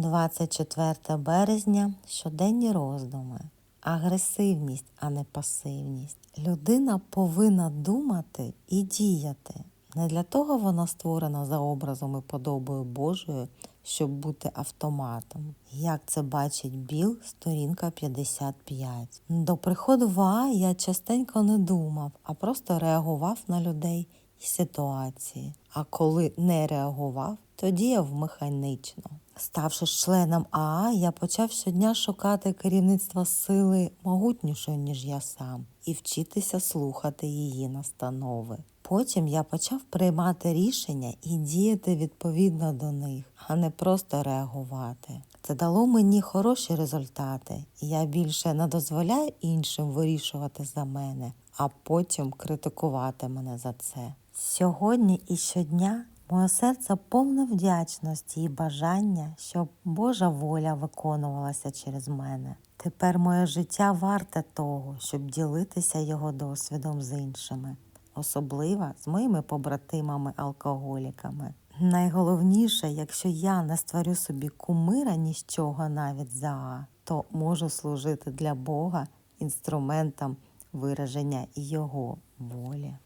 24 березня щоденні роздуми. Агресивність, а не пасивність. Людина повинна думати і діяти. Не для того вона створена за образом і подобою Божою, щоб бути автоматом. Як це бачить Біл, сторінка 55. До приходу в АА я частенько не думав, а просто реагував на людей і ситуації. А коли не реагував, то діяв механічно. Ставши членом АА, я почав щодня шукати керівництва сили могутнішої, ніж я сам, і вчитися слухати її настанови. Потім я почав приймати рішення і діяти відповідно до них, а не просто реагувати. Це дало мені хороші результати, і я більше не дозволяю іншим вирішувати за мене, а потім критикувати мене за це. Сьогодні і щодня моє серце повне вдячності і бажання, щоб Божа воля виконувалася через мене. Tепер моє життя варте того, щоб ділитися його досвідом з іншими, особливо з моїми побратимами-алкоголіками. Найголовніше, якщо я не створю собі кумира ні з чого навіть за, то можу служити для Бога інструментом вираження Його волі.